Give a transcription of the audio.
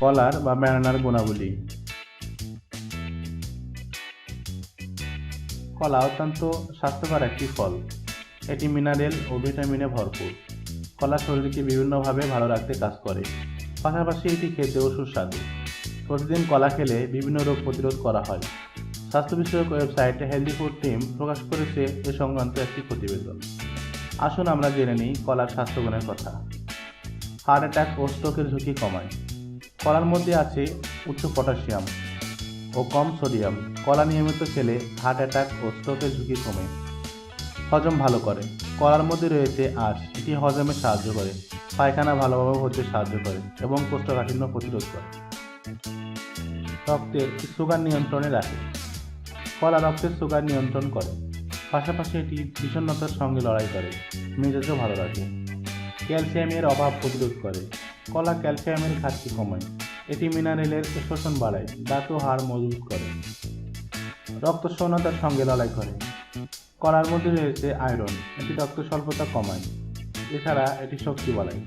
কলার বা ব্যানানার গুণাবলী। কলা অত্যন্ত স্বাস্থ্যকর একটি ফল। এটি মিনারেল ও ভিটামিনে ভরপুর। কলা শরীরকে বিভিন্নভাবে ভালো রাখতে কাজ করে। পাশাপাশি এটি খেতেও সুস্বাদু। প্রতিদিন কলা খেলে বিভিন্ন রোগ প্রতিরোধ করা হয়। স্বাস্থ্য বিষয়ক ওয়েবসাইটে হেলদি ফুড টিম প্রকাশ করেছে এ সংক্রান্ত একটি প্রতিবেদন। আসুন আমরা জেনে নিই কলার স্বাস্থ্যগুণের কথা। হার্ট অ্যাটাক ও স্ট্রোকের ঝুঁকি কমায়। কলার মধ্যে আছে উচ্চ পটাশিয়াম ও কম সোডিয়াম। কলা নিয়মিত খেলে হার্ট অ্যাটাক ও স্ট্রোকের ঝুঁকি কমে। হজম ভালো করে। কলার মধ্যে রয়েছে আঁশ। এটি হজমে সাহায্য করে। পায়খানা ভালোভাবে হতে সাহায্য করে এবং কোষ্ঠকাঠিন্য প্রতিরোধ করে। রক্তের সুগার নিয়ন্ত্রণে রাখে। কলা রক্তের সুগার নিয়ন্ত্রণ করে। পাশাপাশি এটি বিষণ্ণতার সঙ্গে লড়াই করে। মেজাজও ভালো রাখে। ক্যালসিয়ামের অভাব প্রতিরোধ করে। কলা ক্যালসিয়ামের ঘাটতি কমায়। এটি মিনারেলের শোষণ বাড়ায়, দাঁত ও হাড় মজবুত করে। রক্ত শূন্যতার সঙ্গে লড়াই করে। কলার মধ্যে রয়েছে আয়রন, এটি রক্ত স্বল্পতা কমায়। এছাড়া এটি শক্তি বাড়ায়।